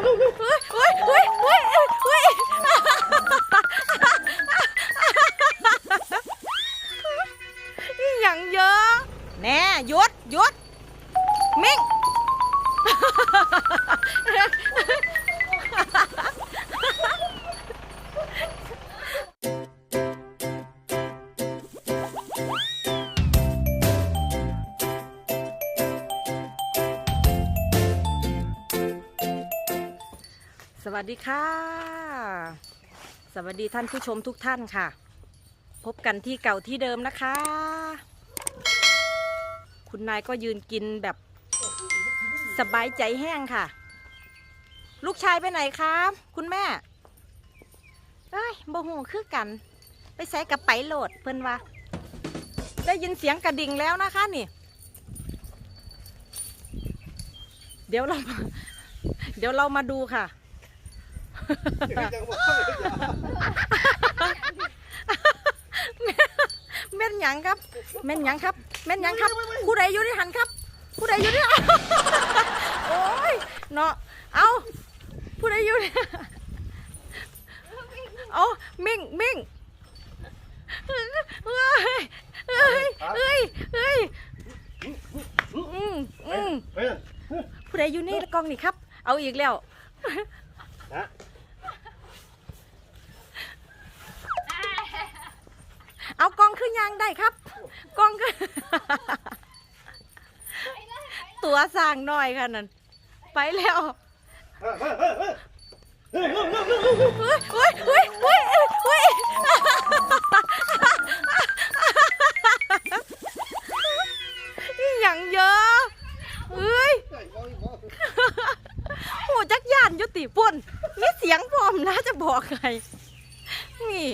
não, não, não. วัสดีค่ะ สวัสดีท่านผู้ชมทุกท่านค่ะ พบกันที่เก่าที่เดิมนะคะ คุณนายก็ยืนกินแบบสบายใจแห้งค่ะ ลูกชายไปไหนครับ คุณแม่เอ้ยบ่หูคือกัน ไปใส่กับไปโหลดเพิ่นว่า ได้ยินเสียงกระดิ่งแล้วนะคะนี่ เดี๋ยวเราเดี๋ยวเรามาดูค่ะ แม่นหยังครับ แม่นหยังครับ แม่นหยังครับ ผู้ใดอยู่ในหันครับ ผู้ใดอยู่ในโอ้ยเนาะเอาผู้ใดอยู่ในเอามิ่งมิ่งเฮ้ยเฮ้ยเฮ้ยเฮ้ยอืมอืมผู้ใดอยู่ในกล่องนี่ครับ เอาอีกแล้ว เอากล้องขึ้นยางได้ครับกล้องขึ้นตัวสร้างหน่อยค่ะนั่นไปแล้วเฮ้ยเฮ้ยเฮ้ยเฮ้ยเฮ้ยอย่างเยอะเฮ้ยโหจักยานยุติปุ่นมีเสียงพร้อมนะจะบอกใครนี่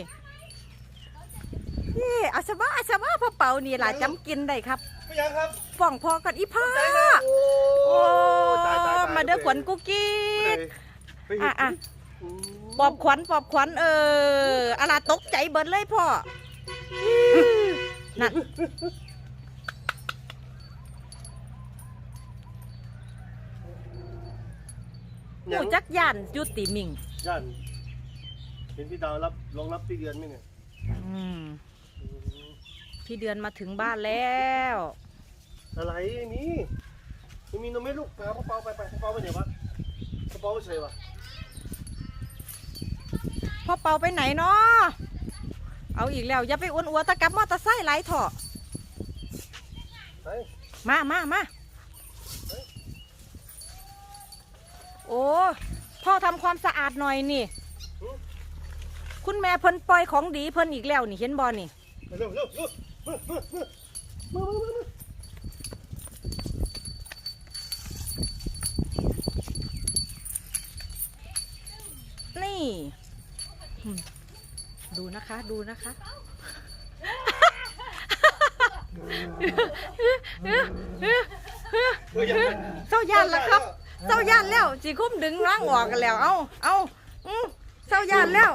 นี่อาสบาอาสบาพ่อเป่า นี่ล่ะจำกินได้ครับไม่ยังครับฟ่องพอกันอีพ่อใจนะโอ้โอ้ตายตายตายมาเด้อขวัญกุ๊กกิ๊กเฮ้ยอะอะปอบขวัญปอบขวัญเอออะไรตกใจเบิดเลยพ่อนั่นหมูจักย่านยุติมิงย่านเห็นพี่ดาวรับลงรับพี่เดือนไหมเนี่ยอืม พี่เดือนมาถึงบ้านแล้ว อะไรมีไม่มีนมไหม่ลูกไปเอากระเป๋าไปไปกระเป๋าไปไหนวะกระเป๋าไปใส่วะพ่อเป่าไปไหนเนาะเอาอีกแล้ว อย่าไปอ้วนอัวตะกับมอเตอร์ไซค์ไหลเถอะไปมามามาโอ้พ่อทำความสะอาดหน่อยนี่ คุณแม่เพิ่นปล่อยของดีเพิ่นอีกแล้วนี่เห็นบอนี่ เร็วเร็วเร็ว มามามานี่ ดูนะคะ ดูนะคะ เจ้าย่านแล้วครับ เจ้าย่านแล้วจีคุ้มดึงร่างออกกันแล้ว เอาเอาเจ้าย่านแล้ว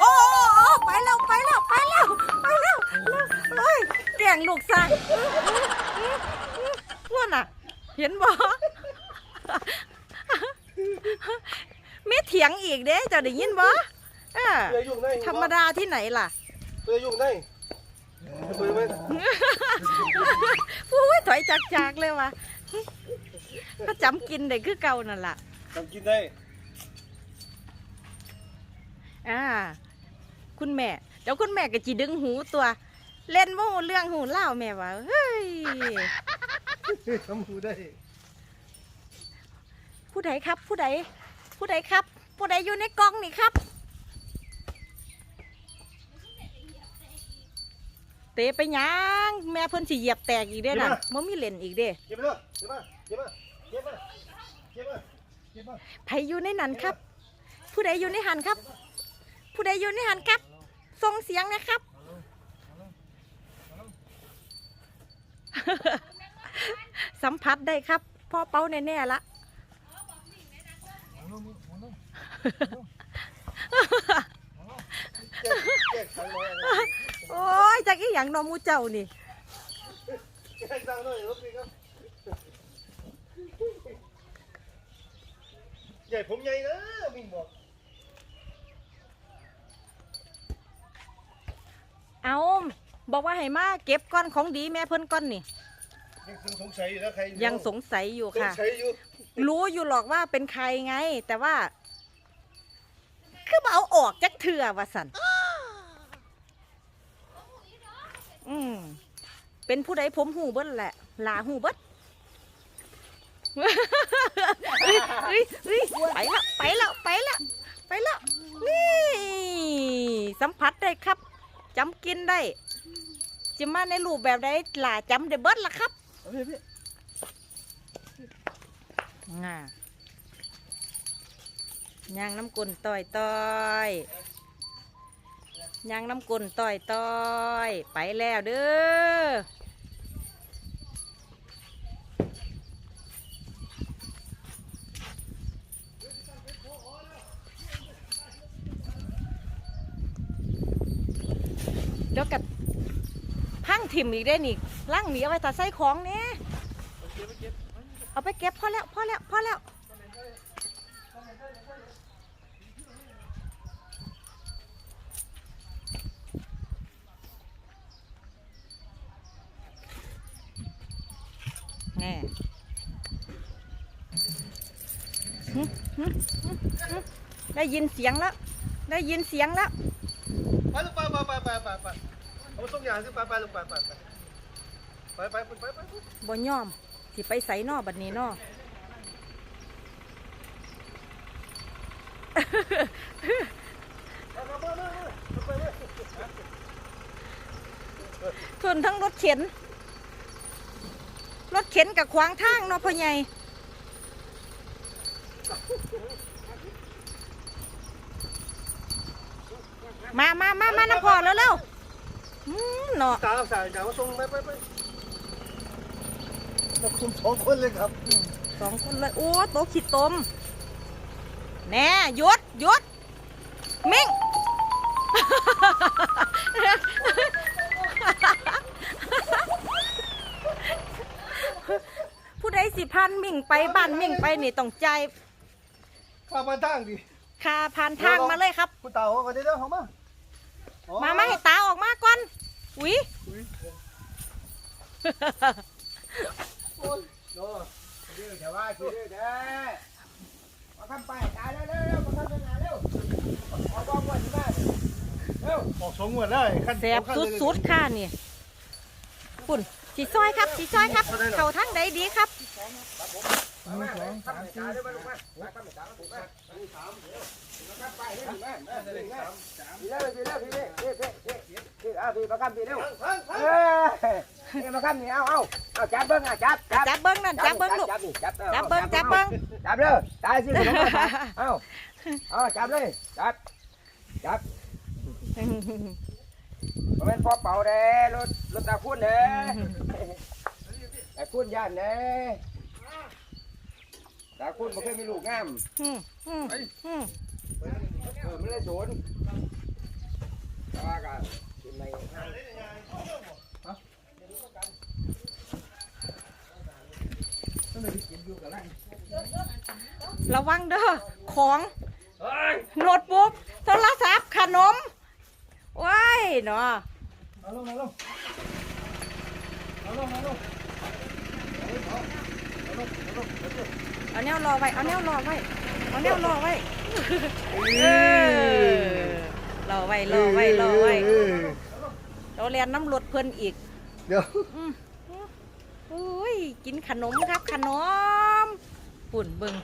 โอ้โอ้โอ้ไปแล้วไปแล้วไปแล้วไปแล้วเฮ้ยแกล้งลูกสร้างว่าน่ะ เห็นบ่มีเถียงอีกเด้จะได้ยินบ่อธรรมดาที่ไหนล่ะเรือยุ่งได้เปิดไหมอุ้ยถอยจากจากๆเลยว่ะก็จำกินได้คือเก่านั่นล่ะทำกินได้ อ่า คุณแม่เดี๋ยวคุณแม่ก็จีดึงหูตัว เล่นว่าเรื่องหูเล่าแม่ว่าเฮ้ยทำหูได้ผู้ใดครับ ผู้ใดผู้ใดครับ ผู้ใดอยู่ในกล่องนี่ครับ เตะไปหยังแม่เพิ่นสิเหยียบแตกอีกเด้น่ะมันมีเล่นอีกเด้เก็บไปเลยเก็บมาเก็บมาเก็บมาเก็บมาเก็บมาไผอยู่ในนั้นครับ ผู้ใดอยู่ในหันครับ ผู้ใดอยู่ในหันครับส่งเสียงนะครับ สัมผัสได้ครับพ่อเป้าแน่ๆละแยกทางน้อยโอ้ยจากอีหยังนอมูเจ้านี่ใหญ่ผมใหญ่นะมิงบอก เอาบอกว่าให้มาเก็บก้อนของดีแม่เพิ่นก้อนนี่ ยังสงสัยอยู่นะใครยังสงสัยอยู่สงค่ะสัยอยู่รู้อยู่หรอกว่าเป็นใครไง แต่ว่า คือมาเอาออกจากเถื่อว่าสันอืมเป็นผู้ใดผมหูเบิ้ลแหละลาหูเบิ้ลเฮ้ยเฮ้ยเฮ้ยไปแล้วไปแล้วไปแล้วไปแล้วนี่ สัมผัสได้ครับ จำกินได้จะมาในรูปแบบใดหลาจำได้เบิ้ลละครับเอาพี่พี่ง่าย่างน้ำกุนต่อยต่อยย่างน้ำกุนต่อยต่อย ไปแล้วเด้อ ดี๋ยวกับพังถิ่มอีกได้นี่ล่างหนีเอาไว้ตัดไส้ของเนี่ยเอาไปเก็บพอแล้วพอแล้วพอแล้วแน่ได้ยินเสียงแล้ว ได้ยินเสียงแล้ว ไปลูกไปไปไปไปไป เอาทุกย่างที่ไปไปลูกไปไปไปไปไปไปไปบ่ยอมสิไปใส่นอบัดนี้นอทนทั้งรถเข็น รถเข็นกับขวางทางเนาะพ่อใหญ่มามามามาน้ำพอแล้วเร็ว อืมเนาะ ตาสายยางมาส่งไปไปไปมาคุมสองคนเลยครับสองคนเลย โอ้โตะขีดตม แน่หยุดหยุดมิ่ง ผู้ใดสิพันมิ่งไปบ้านมิ่งไปนี่ต้องใจายข้ามาตั้งดิ คาผ่านทางมาเลยครับ คุณตาเขาก็ได้แล้วเขามา มามาให้ตาออกมาก่อน อุ้ยโอ้ยเนาะเดี๋ยวเดี๋ยวว่าคือเดี๋ยวเดี๋ยวมาทำไปตายเร็วเร็วเร็วมาทำงานเร็วเอาบ้องวันที่บ้านเร็วออกสองงวดได้ขั้นแสบสุดๆค่ะนี่ปุ่นสีซอยครับสีซอยครับ เขาทั้งใดดีครับมามาทำไปตายเร็วมาลงมามาทำไปตายมาถูกไหมมีสามเดี๋ยวมาทำไปให้ถึงไหมมาถึงไหมพี่ จับเบิ้งนั่นจับเบิ้งลูกจับเบิ้งจับเบิ้งจับเลยตายสิเอ้าเอาจับเลยจับจับเป็นพอเป่าเด้รถรถตาพุ่นเด้ตาพุ่นย่านเด้ตาพุ่นบ่เคยมีลูกงาม อืมอืมอืมเออมันเลยสวนแต่ว่าก็เป็นไงระวังเด้อของโน้ตบุ๊กโทรศัพท์ขนมว้ายเนาะเอาลงเอาลงเอาลงเอาลงเอาแนวรอไว้ เอาแนวรอไว้ เอาแนวรอไว้เออรอไว้รอไว้รอไว้เราเรียนน้ำรถเพิ่นอีกเดี๋ยวอืมอุ้ยกินขนมครับขนมปุ่นเบิง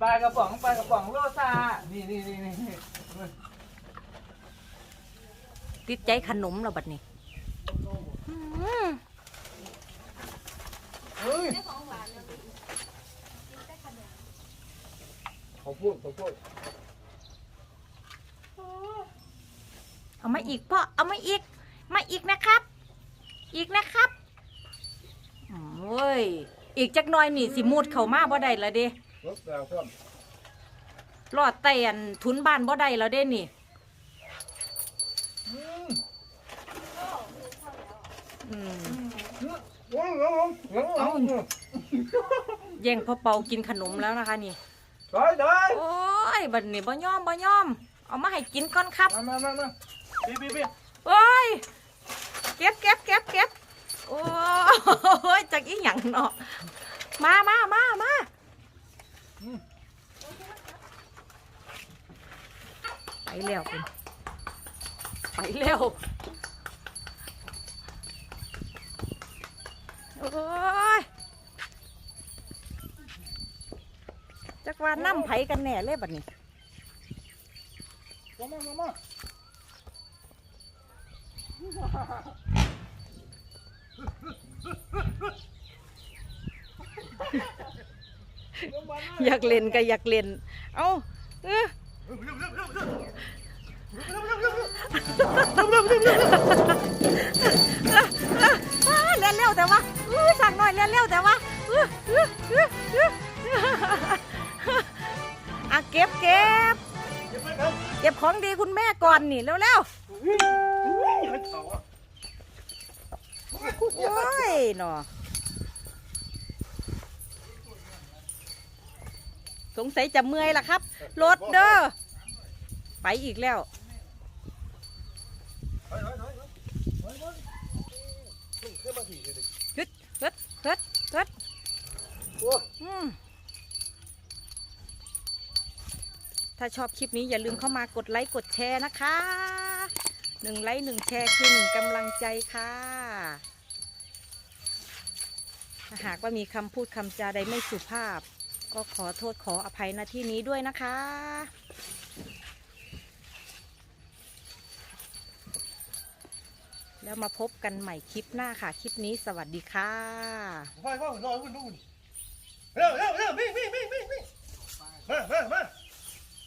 ปลากระป๋องปลากระป๋องโรซานี่นี่นี่นี่ติดใจขนมแล้วบัดนี้อืม เฮ้ย เขาพูดเขาพูดเอามาอีกพ่อเอามาอีก มาอีกนะครับ อีกนะครับอืมเว้ยอีกจักหน่อยนี่สิมูดเข้ามาบ่ได้และเด้รถกลางท่วมรอดเตียนทุนบ้านบ่ได้แล้วเด้นี่ อืมงงงงงงเอาแย่งพ่อเปากินขนมแล้วนะคะนี่ ร้อยร้อยโอ้ยบัดนี้บ่ยอมบ่ยอม เอามาให้กินก่อนครับ มามามามาพี่พี่พี่โอ้ย เก็บเก็บเก็บเก็บโอ้ยจากอีหยังเนาะ มามามามาไปแล้วคุณไปแล้วโอ้ยจัก ว่าน้ำไผกันแน่เลยบัดนี้มามามาอยากเล่นก็อยากเล่น เอาเอออ้าเล่นเร็วแต่ว่าอื้อสั่งหน่อยเล่นเร็วแต่ว่า เก็บเก็บเก็บของดีคุณแม่ก่อนนี่เร็วเร็วโอ้ยหนอสงสัยจะเมื่อยละครับ รถเด้อ ไปอีกแล้วเลยดิฮึดฮึดฮึดฮึดอืม ถ้าชอบคลิปนี้อย่าลืมเข้ามากดไลค์กดแชร์นะคะหนึ่งไลค์หนึ่งแชร์คือหนึ่งกำลังใจค่ะหากว่ามีคำพูดคำจาใดไม่สุภาพ ก็ขอโทษขออภัยณที่นี้ด้วยนะคะ แล้วมาพบกันใหม่คลิปหน้าค่ะ คลิปนี้สวัสดีค่ะไปเข้านอนวุ่นวุ่นเร็วเร็วเร็ววิ่งวิ่งวิ่งวิ่งมามามา